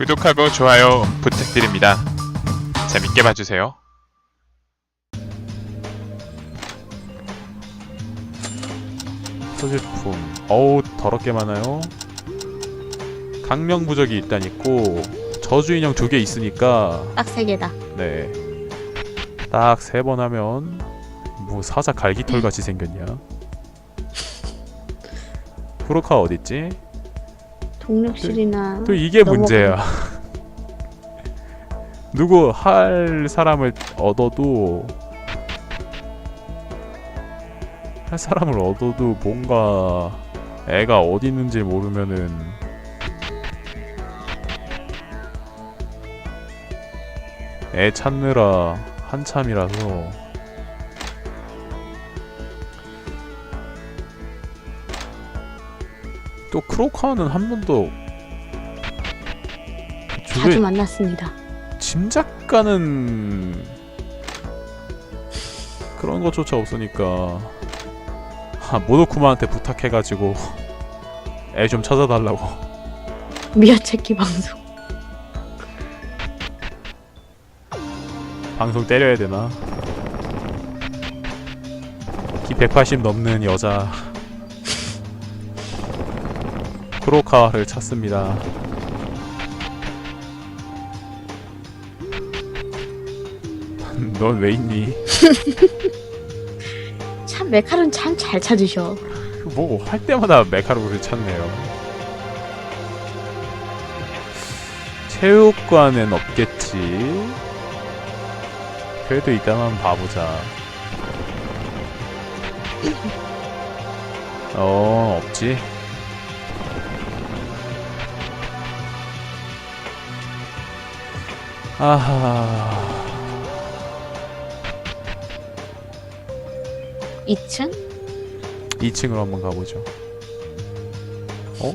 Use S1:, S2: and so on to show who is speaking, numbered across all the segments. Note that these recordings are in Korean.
S1: 구독하고 좋아요 부탁드립니다. 재밌게 봐주세요.
S2: 소지품 어우 더럽게 많아요 강명부적이 일단 있고 저주 인형 두 개 있으니까
S3: 딱 세 개다.
S2: 네딱 세 번 하면 뭐 사자 갈기털 같이 생겼냐 후루카 어딨지?
S3: 동력실이나
S2: 또 이게
S3: 넘어가.
S2: 문제야 누구 할 사람을 얻어도 할 사람을 얻어도 뭔가 애가 어디 있는지 모르면은 애 찾느라 한참이라서 또 크로카는 한 번도
S3: 자주 만났습니다.
S2: 짐작 가는 그런 것조차 없으니까 아, 모노쿠마한테 부탁해가지고 애 좀 찾아달라고
S3: 미아체키 방송.
S2: 방송 때려야 되나? 키 180 넘는 여자 크로카를 찾습니다. 넌 왜 있니?
S3: 참 메카론 참 잘 찾으셔.
S2: 뭐 할 때마다 메카로를 찾네요. 체육관엔 없겠지. 그래도 이따 한번 봐보자. 어 없지. 아하.
S3: 2층?
S2: 2층으로 한번 가보죠. 어?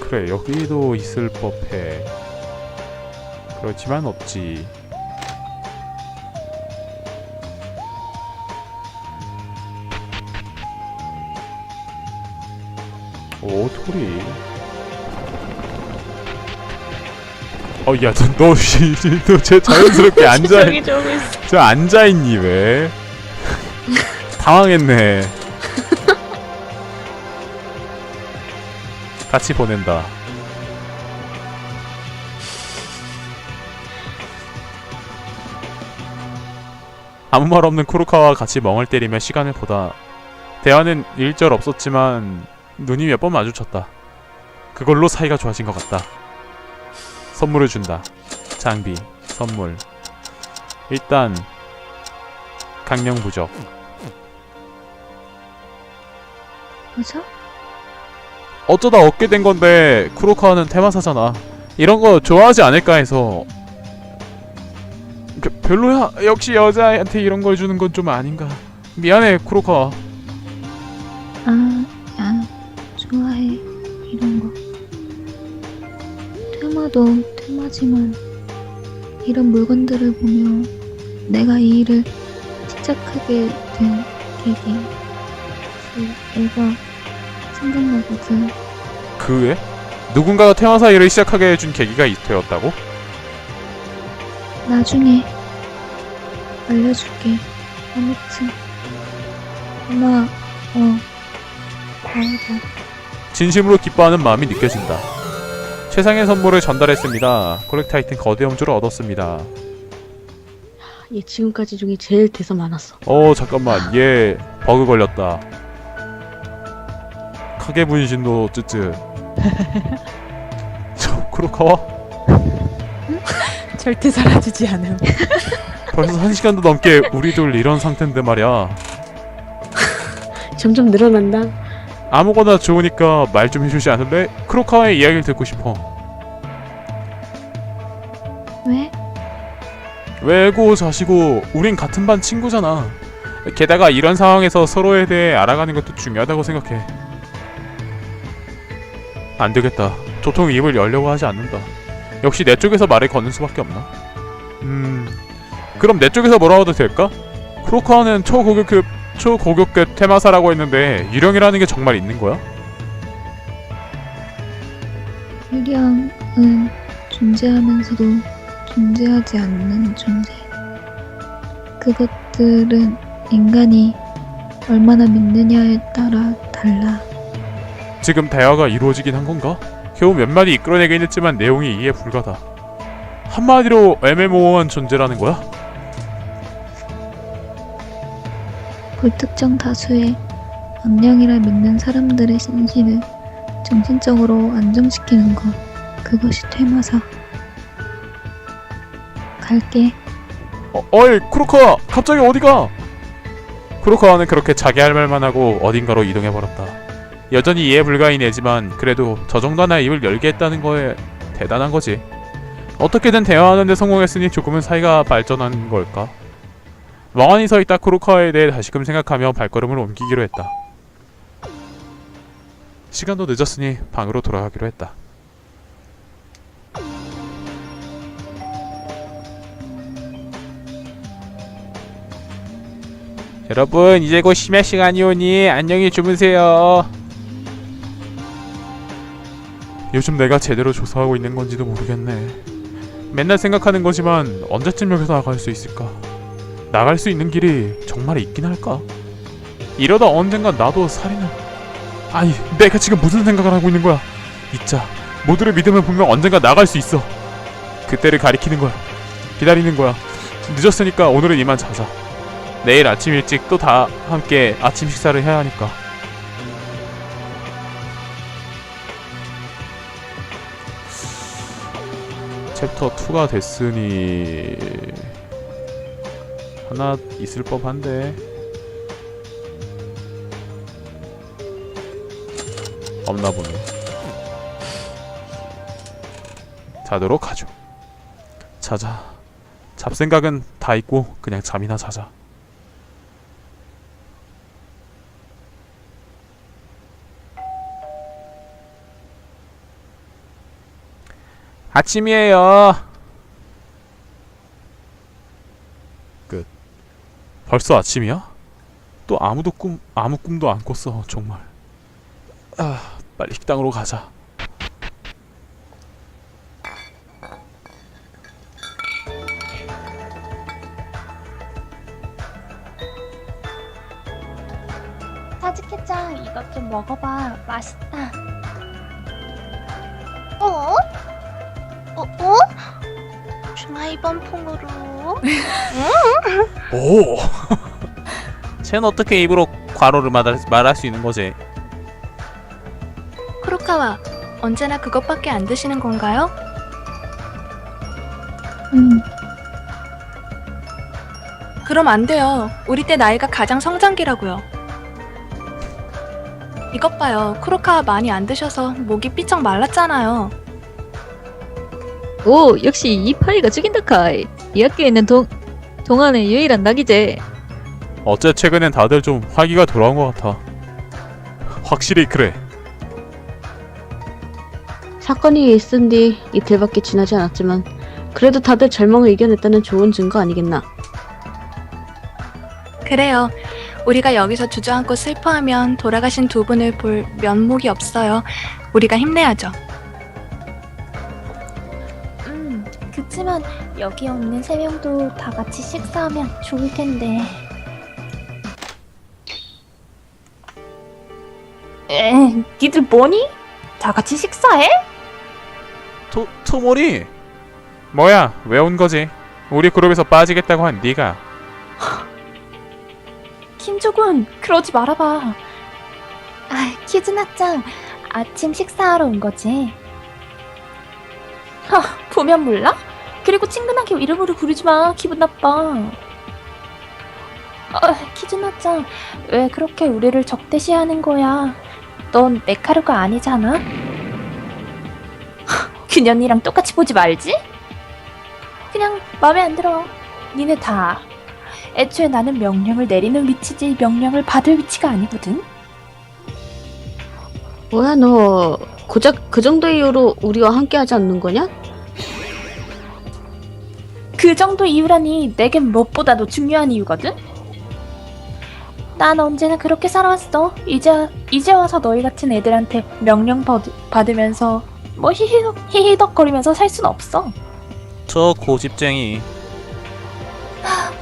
S2: 그래 여기도 있을 법해. 그렇지만 없지. 오 토리. 어, 야, 너, 너, 너쟤 자연스럽게 앉아,
S3: 저기 저기 있어.
S2: 저 앉아있니, 왜? 당황했네. 같이 보낸다. 아무 말 없는 쿠루카와 같이 멍을 때리며 시간을 보다. 대화는 일절 없었지만 눈이 몇 번 마주쳤다. 그걸로 사이가 좋아진 것 같다. 선물을 준다. 장비, 선물. 일단 강령 부적.
S3: 뭐죠?
S2: 어쩌다 얻게 된 건데 쿠로카와는 테마사잖아. 이런 거 좋아하지 않을까 해서 그, 별로야. 역시 여자한테 이런 걸 주는 건 좀 아닌가. 미안해 쿠로카와.
S4: 아, 야, 좋아해. 이런 거. 테마도 테마지만, 이런 물건들을 보며 내가 이 일을 시작하게 된 계기. 그 애가 생각나거든.
S2: 그 외? 누군가가 테마사 일을 시작하게 해준 계기가 이- 되었다고?
S4: 나중에 알려줄게. 아무튼. 엄마, 어, 과하다.
S2: 진심으로 기뻐하는 마음이 느껴진다. 최상의 선물을 전달했습니다. 콜렉트 아이템 거대 염주를 얻었습니다.
S3: 얘 지금까지 중에 제일 대서 많았어.
S2: 어 잠깐만 얘 버그 걸렸다. 카게 분신도 쯔쯔. 저 쿠로카와
S3: 절대 사라지지 않음.
S2: 벌써 한 시간도 넘게 우리 둘 이런 상태인데 말이야.
S3: 점점 늘어난다.
S2: 아무거나 좋으니까 말 좀 해주지 않을래? 크로카와의 이야기를 듣고 싶어.
S4: 왜?
S2: 왜고 자시고 우린 같은 반 친구잖아. 게다가 이런 상황에서 서로에 대해 알아가는 것도 중요하다고 생각해. 안 되겠다. 도통 입을 열려고 하지 않는다. 역시 내 쪽에서 말을 거는 수밖에 없나? 음, 그럼 내 쪽에서 뭐라고 해도 될까? 크로카와는 초고격급 초고격급 테마사라고 했는데 유령이라는 게 정말 있는 거야?
S4: 유령은 존재하면서도 존재하지 않는 존재. 그것들은 인간이 얼마나 믿느냐에 따라 달라.
S2: 지금 대화가 이루어지긴 한 건가? 겨우 몇 마디 이끌어내긴 했지만 내용이 이해 불가다. 한마디로 애매모호한 존재라는 거야?
S4: 불특정 다수의 악령이라 믿는 사람들의 신신을 정신적으로 안정시키는 것. 그것이 퇴마사. 갈게.
S2: 어, 어이 크로커 갑자기 어디가? 크로커는 그렇게 자기 할 말만 하고 어딘가로 이동해 버렸다. 여전히 이해 불가인 애지만 그래도 저 정도 하나 입을 열게 했다는 거에 대단한 거지. 어떻게든 대화하는데 성공했으니 조금은 사이가 발전한 걸까? 멍하니 서 있다 크로커에 대해 다시금 생각하며 발걸음을 옮기기로 했다. 시간도 늦었으니 방으로 돌아가기로 했다. 여러분 이제 곧 심야 시간이 오니 안녕히 주무세요. 요즘 내가 제대로 조사하고 있는 건지도 모르겠네. 맨날 생각하는 거지만 언제쯤 여기서 나갈 수 있을까? 나갈 수 있는 길이 정말 있긴 할까? 이러다 언젠가 나도 살인을 아니 내가 지금 무슨 생각을 하고 있는 거야? 있자 모두를 믿으면 분명 언젠가 나갈 수 있어. 그때를 가리키는 거야. 기다리는 거야. 늦었으니까 오늘은 이만 자자. 내일 아침 일찍 또 다 함께 아침 식사를 해야 하니까. 챕터 2가 됐으니 하나 있을 법한데 없나 보네. 자도록 하죠. 자자. 잡생각은 다 있고 그냥 잠이나 자자. 아침이에요. 벌써 아침이야? 또 아무도 꿈 아무 꿈도 안 꿨어 정말. 아 빨리 식당으로 가자.
S5: 사즈케짱 이것 좀 먹어봐 맛있다
S6: 어? 어? 어? 중화 이번 퐁으로
S2: 오. 쟤는 어떻게 입으로 과로를 말할, 말할 수 있는 거지?
S5: 크로카와 언제나 그것밖에 안 드시는 건가요?
S4: 음,
S5: 그럼 안 돼요. 우리 때 나이가 가장 성장기라고요. 이것 봐요. 크로카와 많이 안 드셔서 목이 삐쩍 말랐잖아요.
S3: 오 역시 이 파이가 죽인다 카이. 이 학교에 있는 동 동안의 유일한 낙이제
S2: 어째 최근엔 다들 좀 활기가 돌아온 것 같아. 확실히 그래.
S3: 사건이 있은 뒤 이틀밖에 지나지 않았지만 그래도 다들 절망을 이겨냈다는 좋은 증거 아니겠나?
S5: 그래요. 우리가 여기서 주저앉고 슬퍼하면 돌아가신 두 분을 볼 면목이 없어요. 우리가 힘내야죠.
S6: 음 그치만 여기 없는 세 명도 다 같이 식사하면 좋을 텐데 에 니들 뭐니? 다 같이 식사해?
S2: 토 토모리. 뭐야? 왜 온 거지? 우리 그룹에서 빠지겠다고 한 네가
S6: 김조군 그러지 말아봐 아 키즈나짱 아침 식사하러 온 거지 하 보면 몰라? 그리고 친근하게 이름으로 부르지 마 기분 나빠 아, 키즈나짱 왜 그렇게 우리를 적대시하는 거야 넌 메카루가 아니잖아 하, 균현이랑 똑같이 보지 말지? 그냥 마음에 안 들어 니네 다 애초에 나는 명령을 내리는 위치지 명령을 받을 위치가 아니거든.
S3: 뭐야 너 고작 그 정도 이유로 우리와 함께하지 않는 거냐?
S6: 그 정도 이유라니 내겐 무엇보다도 중요한 이유거든. 난 언제나 그렇게 살아왔어. 이제 이제 와서 너희 같은 애들한테 명령 받, 받으면서 뭐 히히덕, 히히덕거리면서 살 순 없어.
S7: 저 고집쟁이.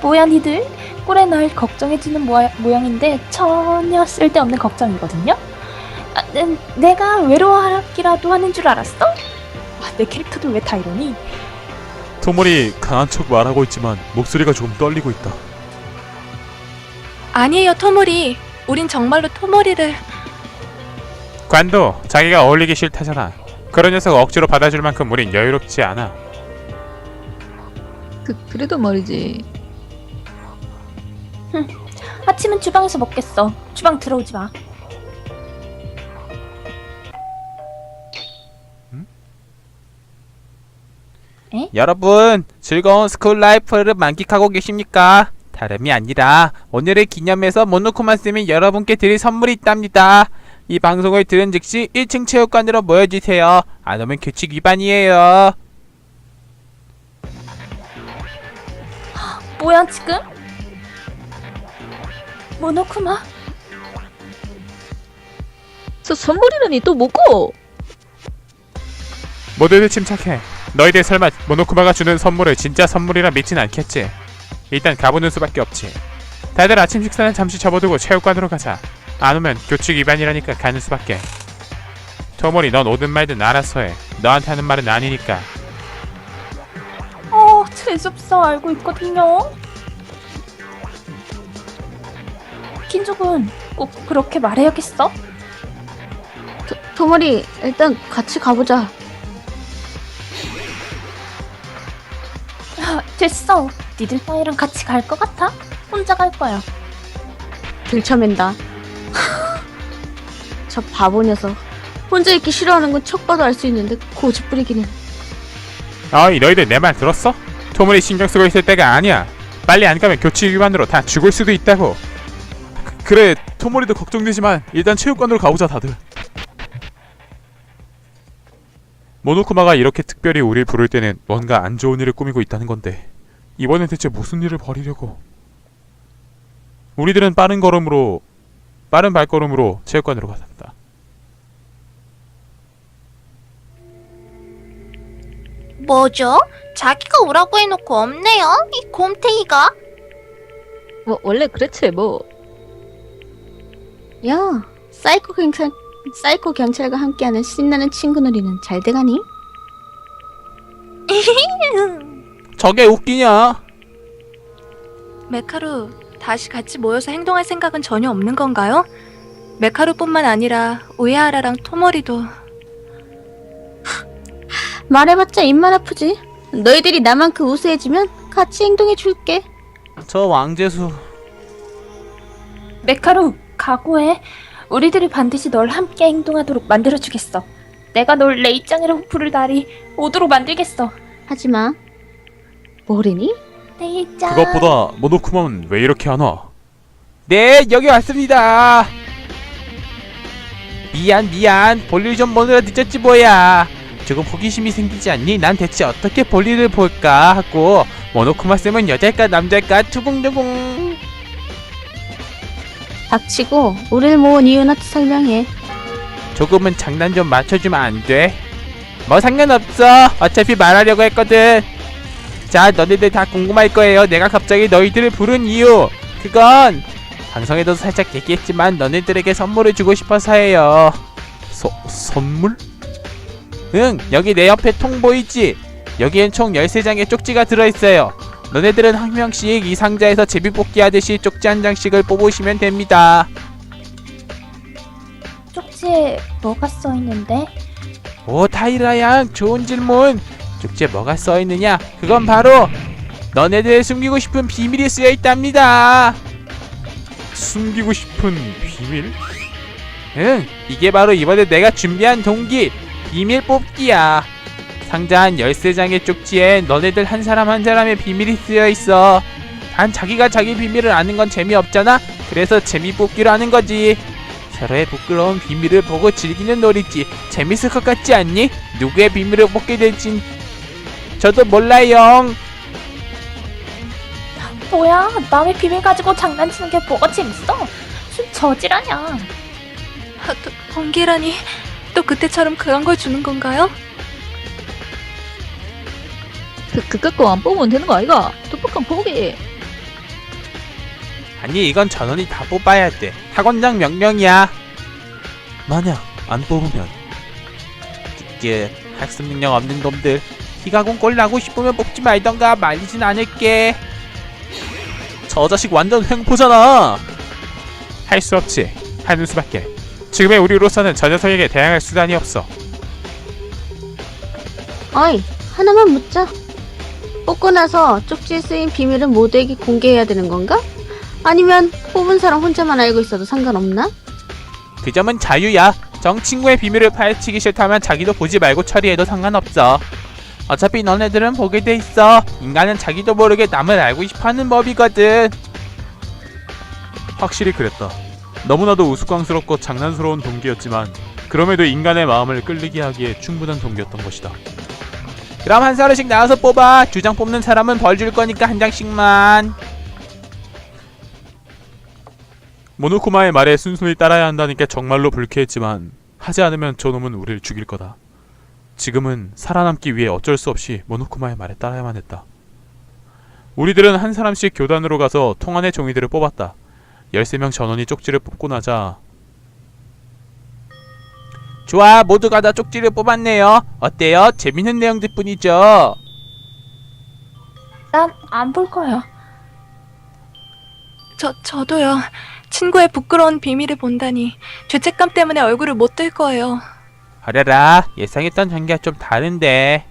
S6: 뭐야 니들? 꿀에 날 걱정해주는 모야, 모양인데 전혀 쓸데없는 걱정이거든요? 아, 음, 내가 외로워하기라도 하는 줄 알았어? 아, 내 캐릭터도 왜 다 이러니?
S7: 토몰이 강한 척 말하고 있지만 목소리가 조금 떨리고 있다.
S5: 아니에요, 토모리. 우린 정말로 토모리를
S8: 관도 자기가 어울리기 싫다잖아. 그런 녀석 억지로 받아줄 만큼 우린 여유롭지 않아.
S9: 그 그래도 말이지.
S6: 아침은 주방에서 먹겠어. 주방 들어오지 마.
S2: 여러분, 즐거운 스쿨 라이프를 만끽하고 계십니까? 다름이 아니라 오늘을 기념해서 모노코마 쌤이 여러분께 드릴 선물이 있답니다. 이 방송을 들은 즉시 1층 체육관으로 모여주세요. 안 오면 규칙 위반이에요.
S6: 뭐야 지금? 모노쿠마?
S3: 저 선물이라니 또 뭐고?
S8: 모두들 침착해. 너희들 설마 모노쿠마가 주는 선물을 진짜 선물이라 믿진 않겠지? 일단 가보는 수밖에 없지. 다들 아침 식사는 잠시 접어두고 체육관으로 가자. 안 오면 규칙 위반이라니까 가는 수밖에. 토모리 넌 오든 말든 알아서 해. 너한테 하는 말은 아니니까.
S6: 어, 재수없어 알고 있거든요. 킨족은 꼭 그렇게 말해야겠어?
S3: 도, 도머리 일단 같이 가보자.
S6: 됐어. 니들 따위랑 같이 갈 것 같아? 혼자 갈 거야.
S3: 들쳐맨다. 저 바보 녀석. 혼자 있기 싫어하는 건 척 봐도 알 수 있는데 고집 부리기는.
S8: 어이 너희들 내 말 들었어? 토모리 신경 쓰고 있을 때가 아니야. 빨리 안 가면 규칙 위반으로 다 죽을 수도 있다고.
S7: 그래, 토몰이도 걱정되지만 일단 체육관으로 가보자 다들. 모노쿠마가 이렇게 특별히 우릴 부를 때는 뭔가 안 좋은 일을 꾸미고 있다는 건데 이번엔 대체 무슨 일을 벌이려고? 우리들은 빠른 걸음으로 빠른 발걸음으로 체육관으로 갔다.
S10: 뭐죠? 자기가 오라고 해놓고 없네요? 이 곰탱이가?
S3: 뭐 원래 그렇지 뭐. 야, 사이코 경찰 사이코 경찰과 함께하는 신나는 친구 놀이는 잘 돼가니?
S2: 저게 웃기냐?
S5: 메카루 다시 같이 모여서 행동할 생각은 전혀 없는 건가요? 메카루뿐만 아니라 우에하라랑 토모리도
S3: 말해봤자 입만 아프지. 너희들이 나만큼 우수해지면 같이 행동해 줄게.
S2: 저 왕재수.
S6: 메카루, 각오해. 우리들이 반드시 널 함께 행동하도록 만들어주겠어. 내가 널 레이짱이라고 부를 날이 오도록 만들겠어.
S3: 하지마. 뭐래니?
S6: 레이짱.
S7: 그것보다 모노쿠마는 왜 이렇게 안 와?
S2: 네, 여기 왔습니다. 미안, 미안. 볼일 좀 보느라 늦었지 뭐야. 조금 호기심이 생기지 않니? 난 대체 어떻게 볼일을 볼까 하고 모노쿠마 쌤은 여자일까 남자일까 투궁투궁.
S3: 닥치고 우리를 모은 이유나 설명해.
S2: 조금은 장난 좀 맞춰주면 안 돼? 뭐 상관없어. 어차피 말하려고 했거든. 자, 너네들 다 궁금할 거예요. 내가 갑자기 너희들을 부른 이유. 그건 방송에도 살짝 얘기했지만 너네들에게 선물을 주고 싶어서예요.
S7: 서, 선물?
S2: 응, 여기 내 옆에 통 보이지? 여기엔 총 13장의 쪽지가 들어있어요. 너네들은 한 명씩 이 상자에서 제비뽑기 하듯이 쪽지 한 장씩을 뽑으시면 됩니다.
S6: 쪽지에 뭐가 써 있는데?
S2: 오 타이라 양 좋은 질문 쪽지에 뭐가 써 있느냐 그건 바로 너네들 숨기고 싶은 비밀이 쓰여 있답니다
S7: 숨기고 싶은 비밀?
S2: 응 이게 바로 이번에 내가 준비한 동기 비밀 뽑기야 상자 한 13장의 쪽지에 너네들 한 사람 한 사람의 비밀이 쓰여 있어 단 자기가 자기 비밀을 아는 건 재미없잖아 그래서 재미 뽑기로 하는 거지 서로의 부끄러운 비밀을 보고 즐기는 놀이지 재밌을 것 같지 않니? 누구의 비밀을 뽑게 될진 저도 몰라요
S6: 뭐야, 남의 비밀 가지고 장난치는 게 뭐가 재밌어? 무슨 저질하냐?
S5: 아, 또, 번개라니 또 그때처럼 그런 걸 주는 건가요?
S4: 그, 그깟 거안 뽑으면 되는 거 아이가? 뚜껑 보게.
S11: 아니 이건 전원이 다 뽑아야 돼. 학원장 명령이야.
S2: 만약 안 뽑으면
S11: 이게 학습 능력 없는 놈들. 희가공 꼴 나고 싶으면 뽑지 말던가 말리진 않을게.
S2: 저 자식 완전 횡포잖아.
S1: 할 수 없지. 하는 수밖에. 지금의 우리로서는 저 녀석에게 대항할 수단이 없어.
S3: 어이, 하나만 묻자. 뽑고 나서 쪽지에 쓰인 비밀은 모두에게 공개해야 되는 건가? 아니면 뽑은 사람 혼자만 알고 있어도 상관없나?
S11: 그 점은 자유야. 정 친구의 비밀을 파헤치기 싫다면 자기도 보지 말고 처리해도 상관없어. 어차피 너네들은 보게 돼 있어. 인간은 자기도 모르게 남을 알고 싶어하는 법이거든.
S2: 확실히 그랬다. 너무나도 우스꽝스럽고 장난스러운 동기였지만 그럼에도 인간의 마음을 끌리게 하기에 충분한 동기였던 것이다.
S11: 그럼 한 사람씩 나와서 뽑아. 두 장 뽑는 사람은 벌 줄 거니까 한 장씩만.
S2: 모노쿠마의 말에 순순히 따라야 한다니까 정말로 불쾌했지만 하지 않으면 저놈은 우리를 죽일 거다. 지금은 살아남기 위해 어쩔 수 없이 모노쿠마의 말에 따라야만 했다. 우리들은 한 사람씩 교단으로 가서 통 안의 종이들을 뽑았다. 13명 전원이 쪽지를 뽑고 나자
S11: 좋아, 모두가 다 쪽지를 뽑았네요. 어때요? 재밌는 내용들 뿐이죠.
S6: 난 안 볼 거야.
S5: 저 저도요. 친구의 부끄러운 비밀을 본다니 죄책감 때문에 얼굴을 못 들 거예요.
S11: 하려라, 예상했던 전개가 좀 다른데.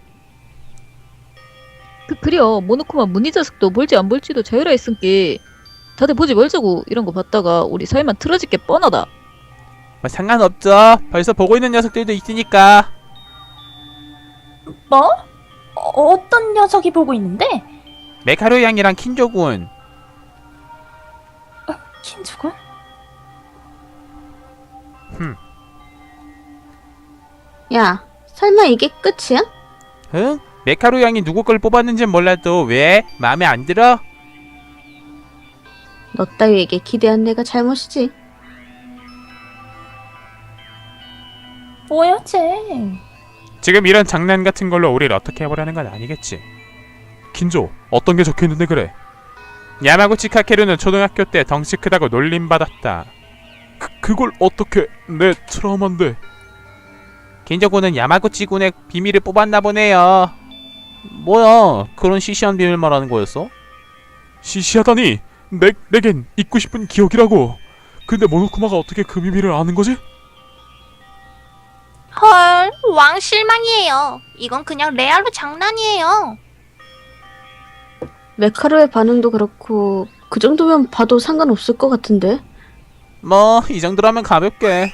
S4: 그, 그려. 모노쿠마 문희 자석도 볼지 안 볼지도 자유라 했으니까 다들 보지 말자고 이런 거 봤다가 우리 사이만 틀어질 게 뻔하다.
S11: 뭐 상관없죠. 벌써 보고 있는 녀석들도 있으니까.
S6: 뭐? 어, 어떤 녀석이 보고 있는데?
S11: 메카루 양이랑 킨조군.
S6: 킨주군?
S3: 야, 설마 이게 끝이야?
S11: 응? 메카루 양이 누구 걸 뽑았는진 몰라도 왜? 마음에 안 들어?
S3: 너 따위에게 기대한 내가 잘못이지.
S6: 뭐야, 쟤?
S1: 지금 이런 장난 같은 걸로 우리를 어떻게 해보려는 건 아니겠지.
S2: 긴조 어떤 게 적혀 있는데 그래?
S1: 야마구치 카케루는 초등학교 때 덩치 크다고 놀림받았다.
S2: 그 그걸 어떻게 내 트라우마인데?
S11: 킨조군은 야마구치 군의 비밀을 뽑았나 보네요. 뭐야? 그런 시시한 비밀 말하는 거였어?
S2: 시시하다니 내 내겐 잊고 싶은 기억이라고. 근데 모노쿠마가 어떻게 그 비밀을 아는 거지?
S10: 헐, 왕 실망이에요. 이건 그냥 레알로 장난이에요.
S3: 메카로의 반응도 그렇고 그 정도면 봐도 상관없을 것 같은데.
S11: 뭐 이 정도라면 가볍게.